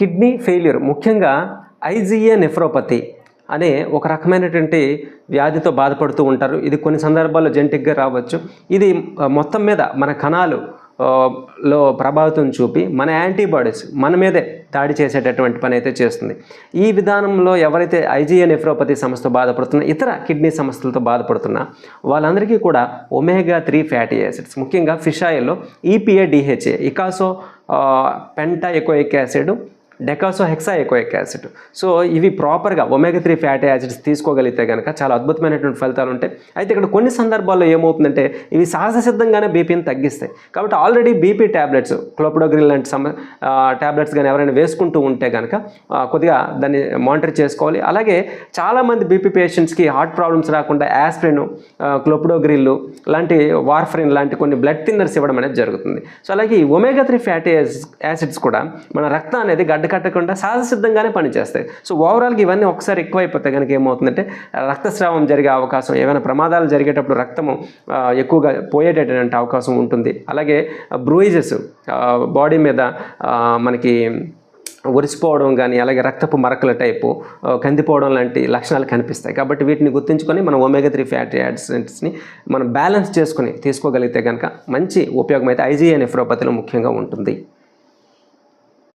Kidney failure ముఖ్యంగా IgA nephropathy అనే ఒక రకమైనటువంటి వ్యాధితో బాధపడుతూ ఉంటారు. ఇది కొన్ని సందర్భాల్లో జెంటిక్గా రావచ్చు. ఇది మొత్తం మీద మన కణాలు లో ప్రభావితం చూపి మన యాంటీబాడీస్ మన మీదే దాడి చేసేటటువంటి పని అయితే చేస్తుంది. ఈ విధానంలో ఎవరైతే ఐజీఏ నెఫ్రోపతి సమస్యతో బాధపడుతున్న ఇతర కిడ్నీ సమస్యలతో బాధపడుతున్నా వాళ్ళందరికీ కూడా ఒమేగా త్రీ ఫ్యాటీ యాసిడ్స్ ముఖ్యంగా ఫిష్ ఆయిల్లో EPA DHA eicosapentaenoic acid docosahexaenoic acid. So ఇవి ప్రాపర్గా ఒమేగా త్రీ ఫ్యాటీ యాసిడ్స్ తీసుకోగలిగితే కనుక చాలా అద్భుతమైనటువంటి ఫలితాలు ఉంటాయి. అయితే ఇక్కడ కొన్ని సందర్భాల్లో ఏమవుతుందంటే ఇవి సహజ సిద్ధంగానే బీపీని తగ్గిస్తాయి. కాబట్టి ఆల్రెడీ బీపీ ట్యాబ్లెట్స్ క్లోపిడోగ్రిల్ లాంటి సమ ట్యాబ్లెట్స్ కానీ ఎవరైనా వేసుకుంటూ ఉంటే కనుక కొద్దిగా దాన్ని మానిటర్ చేసుకోవాలి. అలాగే చాలామంది బీపీ పేషెంట్స్కి హార్ట్ ప్రాబ్లమ్స్ రాకుండా యాస్ప్రిన్ క్లోపిడోగ్రిల్ లాంటి వార్ఫరిన్ లాంటి కొన్ని బ్లడ్ థిన్నర్స్ ఇవ్వడం అనేది జరుగుతుంది. సో అలాగే ఈ ఒమేగా త్రీ ఫ్యాటీ యాసిడ్స్ కూడా మన రక్తం అనేది గడ్డ కట్టకుండా సహజ సిద్ధంగానే పనిచేస్తాయి. సో ఓవరాల్గా ఇవన్నీ ఒకసారి ఎక్కువైపోతే కనుక ఏమవుతుందంటే రక్తస్రావం జరిగే అవకాశం ఏమైనా ప్రమాదాలు జరిగేటప్పుడు రక్తము ఎక్కువగా పోయేటటువంటి అవకాశం ఉంటుంది. అలాగే బ్రూయిజెస్ బాడీ మీద మనకి ఒరిసిపోవడం కానీ అలాగే రక్తపు మరకల టైపు కందిపోవడం లాంటి లక్షణాలు కనిపిస్తాయి. కాబట్టి వీటిని గుర్తుంచుకొని మనం ఒమేగా త్రీ ఫ్యాటీ యాడ్సెంట్స్ని మనం బ్యాలెన్స్ చేసుకొని తీసుకోగలిగితే కనుక మంచి ఉపయోగం అయితే ఐజీఏ నెఫ్రోపతిలో ముఖ్యంగా ఉంటుంది.